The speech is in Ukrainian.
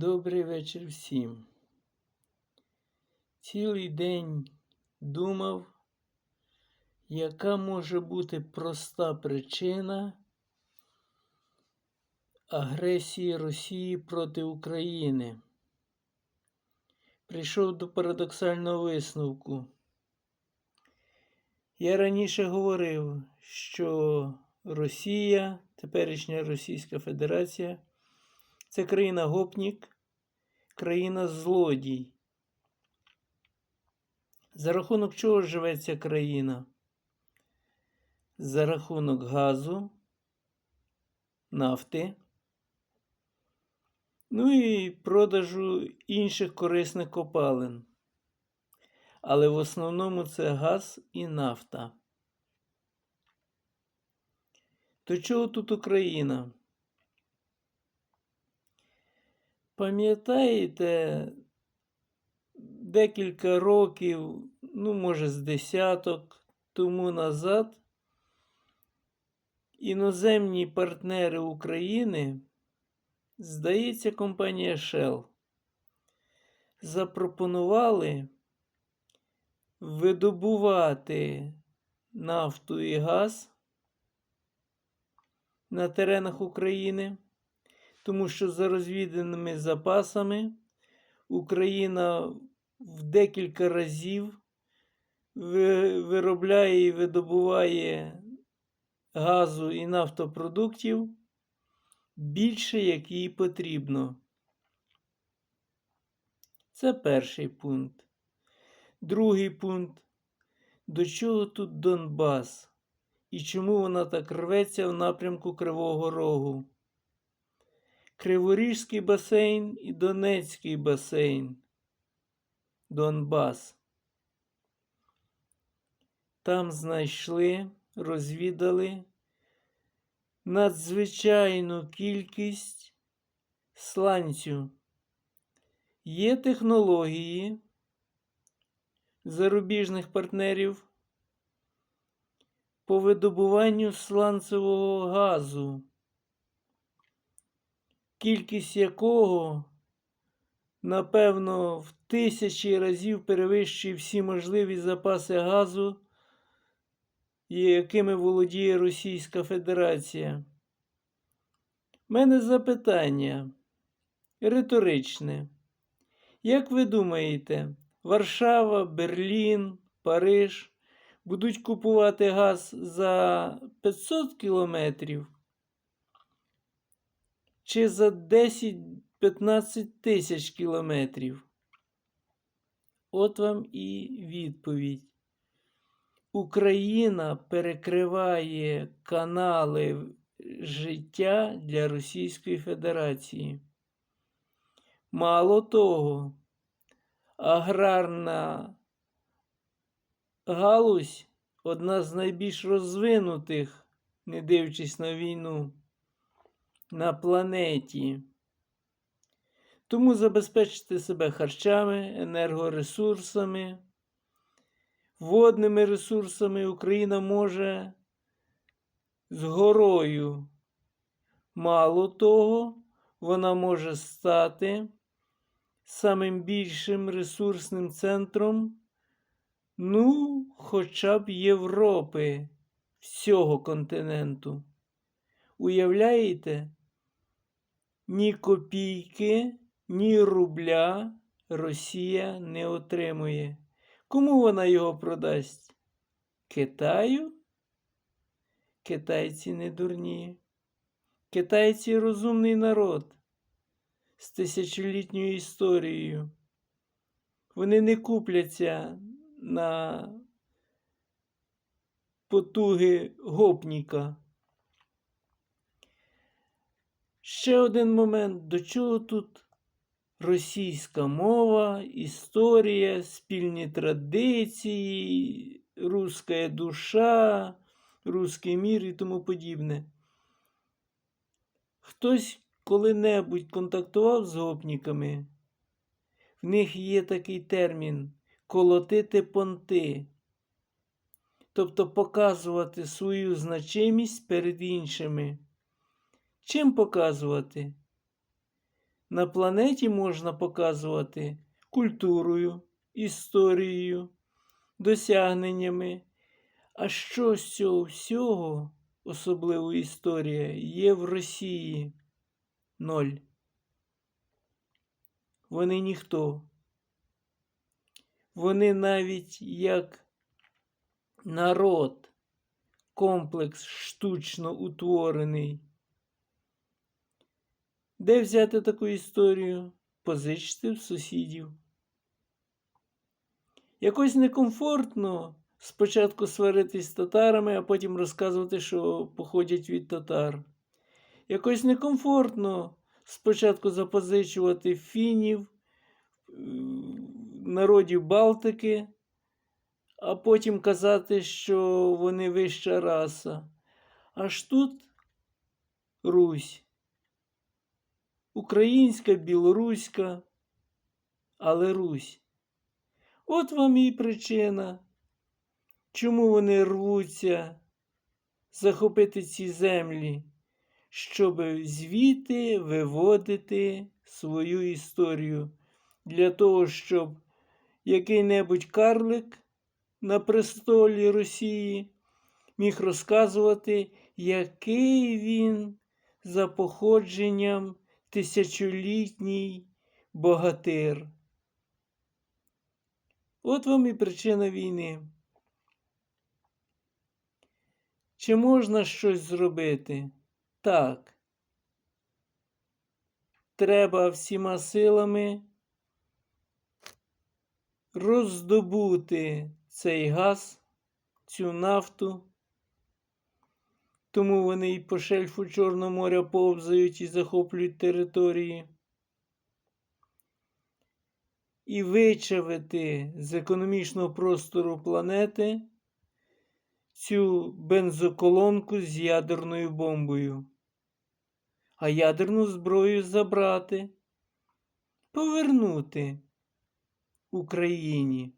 Добрий вечір всім. Цілий день думав, яка може бути проста причина агресії Росії проти України. Прийшов до парадоксального висновку. Я раніше говорив, що Росія, теперішня Російська Федерація, це країна гопнік, країна злодій. За рахунок чого живе ця країна? За рахунок газу, нафти, ну і продажу інших корисних копалин. Але в основному це газ і нафта. То чого тут Україна? Пам'ятаєте, декілька років, ну, може, з десяток тому назад іноземні партнери України, здається, компанія Shell, запропонували видобувати нафту і газ на теренах України тому що за розвіданими запасами Україна в декілька разів виробляє і видобуває газу і нафтопродуктів більше, як їй потрібно. Це перший пункт. Другий пункт. До чого тут Донбас? І чому вона так рветься в напрямку Кривого Рогу? Криворіжський басейн і Донецький басейн. Донбас. Там знайшли, розвідали надзвичайну кількість сланцю. Є технології зарубіжних партнерів по видобуванню сланцевого газу кількість якого, напевно, в тисячі разів перевищує всі можливі запаси газу, якими володіє Російська Федерація. У мене запитання риторичне. Як ви думаєте, Варшава, Берлін, Париж будуть купувати газ за 500 кілометрів? Чи за 10-15 тисяч кілометрів? От вам і відповідь. Україна перекриває канали життя для Російської Федерації. Мало того, аграрна галузь одна з найбільш розвинутих, не дивлячись на війну на планеті. Тому забезпечити себе харчами, енергоресурсами, водними ресурсами Україна може з горою. Мало того, вона може стати самим більшим ресурсним центром, ну, хоча б Європи, всього континенту. Уявляєте? Ні копійки, ні рубля Росія не отримує. Кому вона його продасть? Китаю? Китайці не дурні. Китайці розумний народ з тисячолітньою історією. Вони не купляться на потуги гопніка. Ще один момент, до чого тут російська мова, історія, спільні традиції, руська душа, русський мір і тому подібне. Хтось коли-небудь контактував з гопніками, в них є такий термін колотити понти, тобто показувати свою значимість перед іншими. Чим показувати? на планеті можна показувати культурою, історією, досягненнями. А що з цього всього, особливо історія, є в Росії? Ноль. Вони ніхто. Вони навіть як народ, комплекс штучно утворений. Де взяти таку історію? Позичте в сусідів. Якось некомфортно спочатку сваритись з татарами, а потім розказувати, що походять від татар. Якось некомфортно спочатку запозичувати фінів, народів Балтики, а потім казати, що вони вища раса. Аж тут Русь. Українська, білоруська, але Русь. От вам і причина, чому вони рвуться захопити ці землі, щоб звідти виводити свою історію для того, щоб який-небудь карлик на престолі Росії міг розказувати, який він за походженням тисячолітній богатир. От вам і причина війни. Чи можна щось зробити? Так. Треба всіма силами роздобути цей газ, цю нафту. Тому вони і по шельфу Чорного моря повзають і захоплюють території. І вичавити з економічного простору планети цю бензоколонку з ядерною бомбою, а ядерну зброю забрати, повернути Україні.